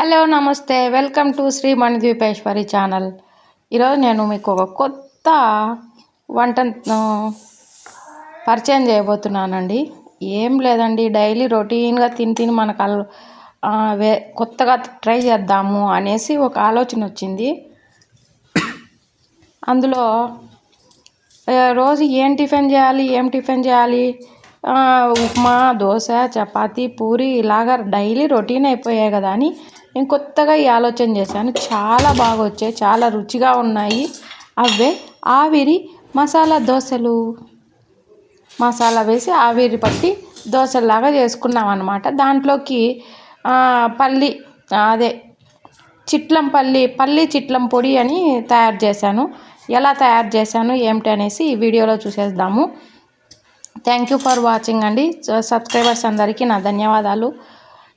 Hello నమస్తే. Welcome to Shri Manidweepeshwari channel. ఈరోజు నేను మీకు ఒక కొత్త వంటను పరిచయం చేయబోతున్నానండి. ఏం లేదండి డైలీ రొటీన్గా తిని తిని మనకు అల్ వే కొత్తగా ట్రై చేద్దాము అనేసి ఒక ఆలోచన వచ్చింది. అందులో రోజు ఏం టిఫిన్ చేయాలి ఏం టిఫిన్ చేయాలి ఉప్మా దోశ చపాతీ పూరి ఇలాగ డైలీ రొటీన్ అయిపోయాయి కదా అని నేను కొత్తగా ఈ ఆలోచన చేశాను. చాలా బాగా వచ్చాయి చాలా రుచిగా ఉన్నాయి. అవే ఆవిరి మసాలా దోశలు. మసాలా వేసి ఆవిరి పట్టి దోశలాగా చేసుకున్నాం అనమాట దాంట్లోకి పల్లి అదే చిట్లం పల్లి పల్లి చిట్లం పొడి అని తయారు చేశాను. ఎలా తయారు చేశాను ఏమిటి అనేసి ఈ వీడియోలో చూసేద్దాము. థ్యాంక్ యూ ఫర్ వాచింగ్ అండి. సబ్స్క్రైబర్స్ అందరికీ నా ధన్యవాదాలు.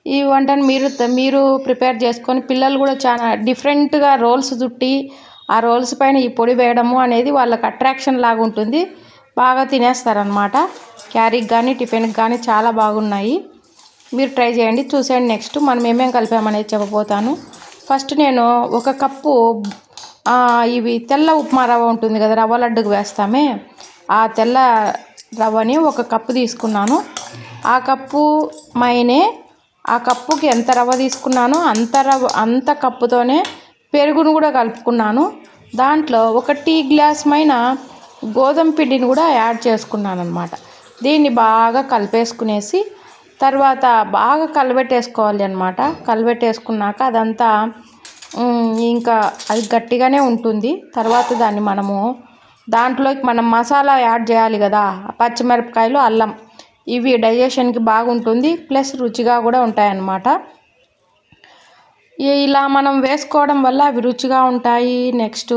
ఈ వంటను మీరు మీరు ప్రిపేర్ చేసుకొని పిల్లలు కూడా చాలా డిఫరెంట్గా రోల్స్ చుట్టి ఆ రోల్స్ పైన ఈ పొడి వేయడము అనేది వాళ్ళకి అట్రాక్షన్ లాగా ఉంటుంది. బాగా తినేస్తారనమాట క్యారీకి కానీ టిఫిన్కి కానీ చాలా బాగున్నాయి. మీరు ట్రై చేయండి. చూసేయండి నెక్స్ట్. మనం ఏమేం కలిపామనేది చెప్పబోతాను. ఫస్ట్ నేను ఒక కప్పు ఇవి తెల్ల ఉప్మా రవ్వ ఉంటుంది కదా రవ్వ లడ్డుకు వేస్తామే. ఆ తెల్ల రవ్వని ఒక కప్పు తీసుకున్నాను. ఆ కప్పు మైనే ఆ కప్పుకి ఎంత రవ్వ తీసుకున్నానో అంత రవ్వ అంత కప్పుతోనే పెరుగును కూడా కలుపుకున్నాను. దాంట్లో ఒక టీ గ్లాస్ మైన గోధుమ పిండిని కూడా యాడ్ చేసుకున్నాను అనమాట దీన్ని బాగా కలిపేసుకునేసి తర్వాత బాగా కలబెట్టేసుకోవాలి అనమాట కలబెట్టేసుకున్నాక అదంతా ఇంకా అది గట్టిగానే ఉంటుంది. తర్వాత దాన్ని మనము దాంట్లోకి మనం మసాలా యాడ్ చేయాలి కదా పచ్చిమిరపకాయలు అల్లం. ఇవి డైజెషన్కి బాగుంటుంది ప్లస్ రుచిగా కూడా ఉంటాయన్నమాట. ఇలా మనం వేసుకోవడం వల్ల అవి రుచిగా ఉంటాయి నెక్స్ట్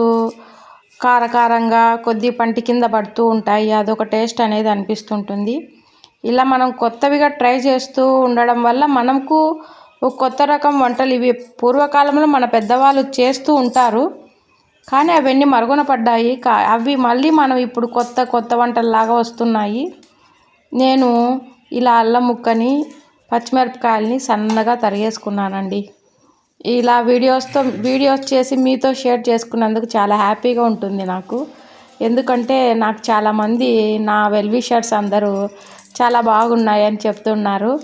కారకారంగా కొద్ది పంటి కింద పడుతూ ఉంటాయి అదొక టేస్ట్ అనేది అనిపిస్తుంటుంది. ఇలా మనం కొత్తవిగా ట్రై చేస్తూ ఉండడం వల్ల మనకు ఒక కొత్త రకం వంటలు ఇవి పూర్వకాలంలో మన పెద్దవాళ్ళు చేస్తూ ఉంటారు కానీ అవన్నీ మరుగున పడ్డాయి. అవి మళ్ళీ మనం ఇప్పుడు కొత్త కొత్త వంటల్లాగా వస్తున్నాయి. నేను ఇలా అల్లం ముక్కని పచ్చిమిరపకాయలని సన్నగా తరిగేసుకున్నానండి. ఇలా వీడియోస్తో వీడియోస్ చేసి మీతో షేర్ చేసుకున్నందుకు చాలా హ్యాపీగా ఉంటుంది నాకు. ఎందుకంటే నాకు చాలామంది నా వెల్ విషర్స్ అందరూ చాలా బాగున్నాయని చెప్తున్నారు.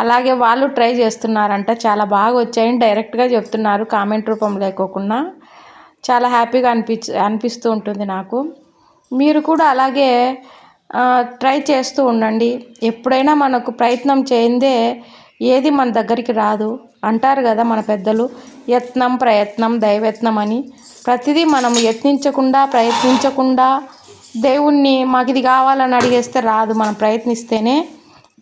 అలాగే వాళ్ళు ట్రై చేస్తున్నారంట చాలా బాగా వచ్చాయని డైరెక్ట్గా చెప్తున్నారు కామెంట్ రూపం లేకోకుండా. చాలా హ్యాపీగా అనిపించ అనిపిస్తూ ఉంటుంది నాకు. మీరు కూడా అలాగే ట్రై చేస్తూ ఉండండి. ఎప్పుడైనా మనకు ప్రయత్నం చేయందే ఏది మన దగ్గరికి రాదు. అంటారు కదా మన పెద్దలు యత్నం ప్రయత్నం దైవయత్నం అని. ప్రతిదీ మనం యత్నించకుండా ప్రయత్నించకుండా దేవుణ్ణి మాకు ఇది కావాలని అడిగేస్తే రాదు. మనం ప్రయత్నిస్తేనే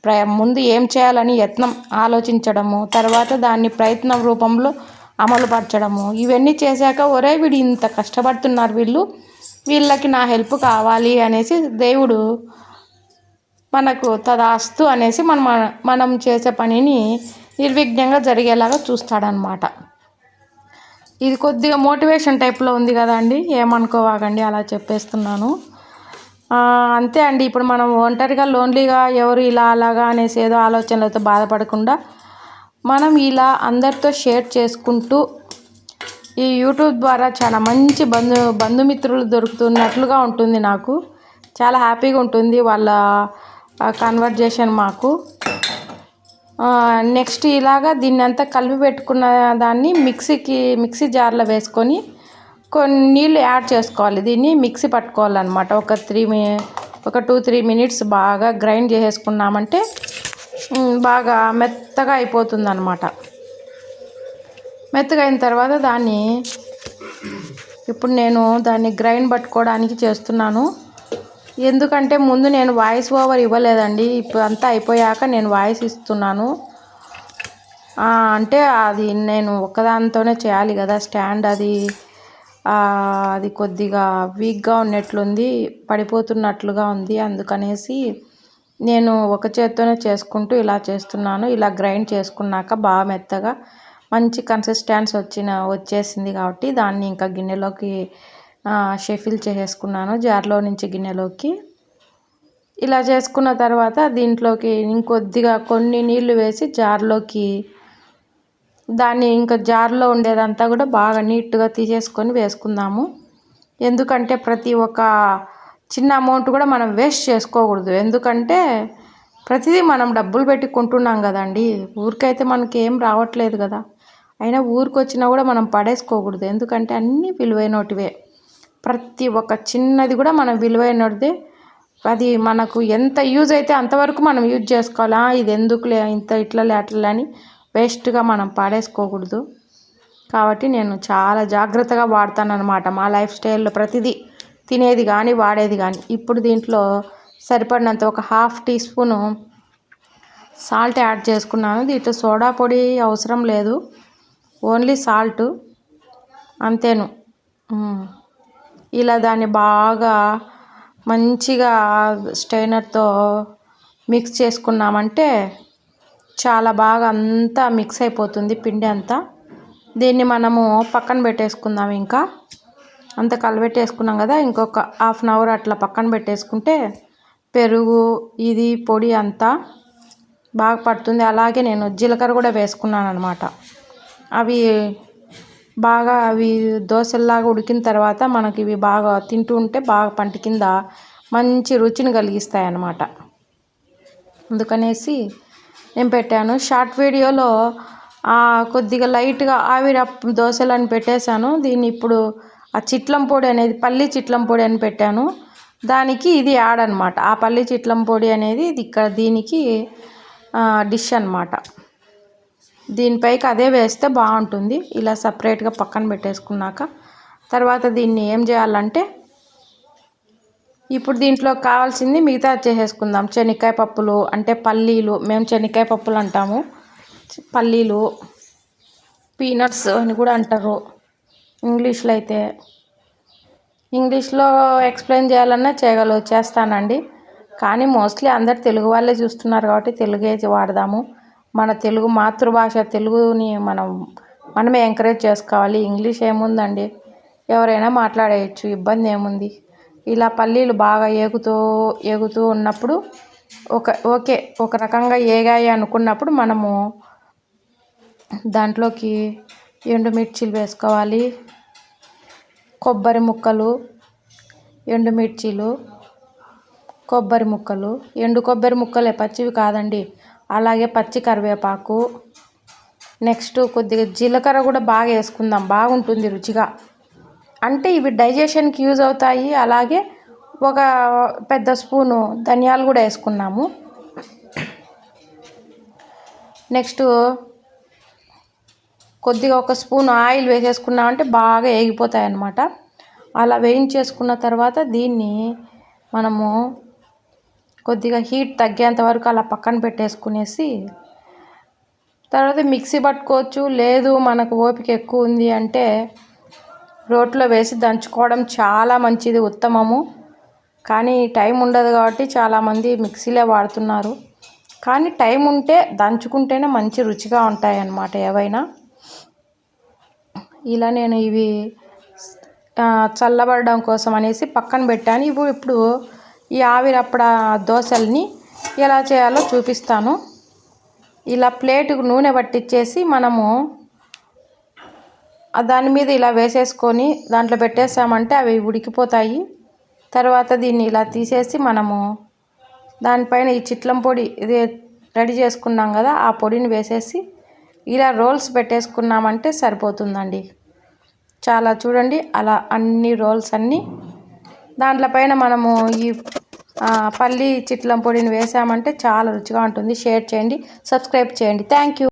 ప్ర ముందు ఏం చేయాలని యత్నం ఆలోచించడము తర్వాత దాన్ని ప్రయత్నం రూపంలో అమలుపరచడము. ఇవన్నీ చేశాక ఒరే వీడు ఇంత కష్టపడుతున్నారు వీళ్ళు వీళ్ళకి నా హెల్ప్ కావాలి అనేసి దేవుడు మనకు తదాస్తు అనేసి మనం మనం చేసే పనిని నిర్విఘ్నంగా జరిగేలాగా చూస్తాడనమాట ఇది కొద్దిగా మోటివేషన్ టైప్లో ఉంది కదా అండి? ఏమనుకోవాకండి? అలా చెప్పేస్తున్నాను. అంతే అండి. ఇప్పుడు మనం ఒంటరిగా లోన్లీగా ఎవరు ఇలా అలాగా అనేసి ఏదో ఆలోచనలతో బాధపడకుండా మనం ఇలా అందరితో షేర్ చేసుకుంటూ ఈ యూట్యూబ్ ద్వారా చాలా మంచి బంధు బంధుమిత్రులు దొరుకుతున్నట్లుగా ఉంటుంది నాకు. చాలా హ్యాపీగా ఉంటుంది వాళ్ళ కన్వర్జేషన్ మాకు. నెక్స్ట్ ఇలాగా దీన్ని అంతా కలిపి పెట్టుకున్న దాన్ని మిక్సీకి మిక్సీ జార్లో వేసుకొని కొన్ని నీళ్ళు యాడ్ చేసుకోవాలి. దీన్ని మిక్సీ పట్టుకోవాలన్నమాట. ఒక త్రీ మీ ఒక టూ త్రీ మినిట్స్ బాగా గ్రైండ్ చేసేసుకున్నామంటే బాగా మెత్తగా అయిపోతుంది అనమాట మెత్తగా అయిన తర్వాత దాన్ని ఇప్పుడు నేను దాన్ని గ్రైండ్ పట్టుకోవడానికి చేస్తున్నాను. ఎందుకంటే ముందు నేను వాయిస్ ఓవర్ ఇవ్వలేదండి. ఇప్పుడు అంతా అయిపోయాక నేను వాయిస్ ఇస్తున్నాను. అంటే అది నేను ఒక్కదానితోనే చేయాలి కదా. స్టాండ్ అది అది కొద్దిగా వీక్గా ఉన్నట్లుంది పడిపోతున్నట్లుగా ఉంది అందుకనేసి నేను ఒక చేత్తోనే చేసుకుంటూ ఇలా చేస్తున్నాను. ఇలా గ్రైండ్ చేసుకున్నాక బాగా మెత్తగా మంచి కన్సిస్టెన్స్ వచ్చిన వచ్చేసింది కాబట్టి దాన్ని ఇంకా గిన్నెలోకి షెఫిల్ చేసేసుకున్నాను జార్లో నుంచి గిన్నెలోకి. ఇలా చేసుకున్న తర్వాత దీంట్లోకి ఇంకొద్దిగా కొన్ని నీళ్ళు వేసి జార్లోకి దాన్ని ఇంకా జార్లో ఉండేదంతా కూడా బాగా నీట్గా తీసేసుకొని వేసుకుందాము. ఎందుకంటే ప్రతి ఒక్క చిన్న అమౌంట్ కూడా మనం వేస్ట్ చేసుకోకూడదు. ఎందుకంటే ప్రతిదీ మనం డబ్బులు పెట్టి కొంటున్నాం కదండి. ఊరికైతే మనకి ఏం రావట్లేదు కదా. అయినా ఊరికొచ్చినా కూడా మనం పడేసుకోకూడదు. ఎందుకంటే అన్నీ విలువైనటివే. ప్రతి ఒక్క చిన్నది కూడా మనం విలువైనటిదే. అది మనకు ఎంత యూజ్ అయితే అంతవరకు మనం యూజ్ చేసుకోవాలా. ఇది ఎందుకులే ఇంత ఇట్లలే అట్లలే అని వేస్ట్గా మనం పాడేసుకోకూడదు. కాబట్టి నేను చాలా జాగ్రత్తగా వాడతాను అనమాట మా లైఫ్ స్టైల్లో ప్రతిదీ. తినేది కానీ వాడేది కానీ ఇప్పుడు దీంట్లో సరిపడినంత ఒక half teaspoon salt add చేసుకున్నాను. దీంట్లో సోడా పొడి అవసరం లేదు. Only salt. అంతేను. ఇలా దాన్ని బాగా మంచిగా స్టైనర్తో మిక్స్ చేసుకున్నామంటే చాలా బాగా అంతా మిక్స్ అయిపోతుంది పిండి అంతా. దీన్ని మనము పక్కన పెట్టేసుకుందాం ఇంకా. అంత కలబెట్టేసుకున్నాం కదా ఇంకొక హాఫ్ అన్ అవర్ అట్లా పక్కన పెట్టేసుకుంటే పెరుగు ఇది పొడి అంతా బాగా పడుతుంది. అలాగే నేను జీలకర్ర కూడా వేసుకున్నాను అనమాట అవి బాగా అవి దోశల్లాగా ఉడికిన తర్వాత మనకి ఇవి బాగా తింటూ ఉంటే బాగా పంట కింద మంచి రుచిని కలిగిస్తాయి అన్నమాట అందుకనేసి నేను పెట్టాను. షార్ట్ వీడియోలో కొద్దిగా లైట్గా ఆవిరి దోశలు అని పెట్టేశాను. దీన్ని ఇప్పుడు ఆ చిట్లం పొడి అనేది పల్లి చిట్లం పొడి అని పెట్టాను. దానికి ఇది యాడ్ అనమాట ఆ పల్లి చిట్లం పొడి అనేది ఇది ఇక్కడ దీనికి డిష్ అనమాట దీనిపైకి అదే వేస్తే బాగుంటుంది. ఇలా సపరేట్గా పక్కన పెట్టేసుకున్నాక తర్వాత దీన్ని ఏం చేయాలంటే ఇప్పుడు దీంట్లో కావాల్సింది మిగతా చేసేసుకుందాం. శనక్కాయ పప్పులు అంటే పల్లీలు మేము శనక్కాయ పప్పులు అంటాము. పల్లీలు పీనట్స్ అని కూడా అంటారు ఇంగ్లీష్లో అయితే. ఇంగ్లీష్లో ఎక్స్ప్లెయిన్ చేయాలన్నా చేయగలవు చేస్తానండి. కానీ మోస్ట్లీ అందరు తెలుగు వాళ్ళే చూస్తున్నారు కాబట్టి తెలుగే వాడదాము. మన తెలుగు మాతృభాష తెలుగుని మనం మనమే ఎంకరేజ్ చేసుకోవాలి. ఇంగ్లీష్ ఏముందండి? ఎవరైనా మాట్లాడేయచ్చు ఇబ్బంది ఏముంది? ఇలా పల్లీలు బాగా ఏగుతూ ఏగుతూ ఉన్నప్పుడు ఒక ఓకే ఒక రకంగా ఏగాయి అనుకున్నప్పుడు మనము దాంట్లోకి ఎండుమిర్చీలు వేసుకోవాలి. కొబ్బరి ముక్కలు ఎండుమిర్చీలు కొబ్బరి ముక్కలు. ఎండు కొబ్బరి ముక్కలే పచ్చివి కాదండి. అలాగే పచ్చి కరివేపాకు. నెక్స్ట్ కొద్దిగా జీలకర్ర కూడా బాగా వేసుకుందాం. బాగుంటుంది రుచిగా. అంటే ఇవి డైజెషన్కి యూజ్ అవుతాయి. అలాగే ఒక పెద్ద స్పూను ధనియాలు కూడా వేసుకున్నాము. నెక్స్ట్ కొద్దిగా ఒక స్పూన్ ఆయిల్ వేసేసుకున్నామంటే బాగా వేగిపోతాయి అన్నమాట అలా వేయించేసుకున్న తర్వాత దీన్ని మనము కొద్దిగా హీట్ తగ్గేంత వరకు అలా పక్కన పెట్టేసుకునేసి తర్వాత మిక్సీ పట్టుకోవచ్చు. లేదు మనకు ఓపిక ఎక్కువ ఉంది అంటే రోట్లో వేసి దంచుకోవడం చాలా మంచిది ఉత్తమము. కానీ టైం ఉండదు కాబట్టి చాలామంది మిక్సీలే వాడుతున్నారు. కానీ టైం ఉంటే దంచుకుంటేనే మంచి రుచిగా ఉంటాయి అన్నమాట ఏవైనా. ఇలా నేను ఇవి చల్లబడడం కోసం అనేసి పక్కన పెట్టాను. ఇవి ఇప్పుడు ఈ ఆవిరప్పడ దోశల్ని ఎలా చేయాలో చూపిస్తాను. ఇలా ప్లేటుకు నూనె పట్టించేసి మనము దాని మీద ఇలా వేసేసుకొని దాంట్లో పెట్టేసామంటే అవి ఉడికిపోతాయి. తర్వాత దీన్ని ఇలా తీసేసి మనము దానిపైన ఈ చిట్లం పొడి ఇది రెడీ చేసుకున్నాం కదా ఆ పొడిని వేసేసి ఇలా రోల్స్ పెట్టేసుకున్నామంటే సరిపోతుందండి. చాలా చూడండి అలా అన్ని రోల్స్ అన్నీ దాంట్లో పైన మనము ఈ పల్లి చిట్లం పొడిని వేసామంటే చాలా రుచిగా ఉంటుంది. షేర్ చేయండి సబ్స్క్రైబ్ చేయండి. Thank you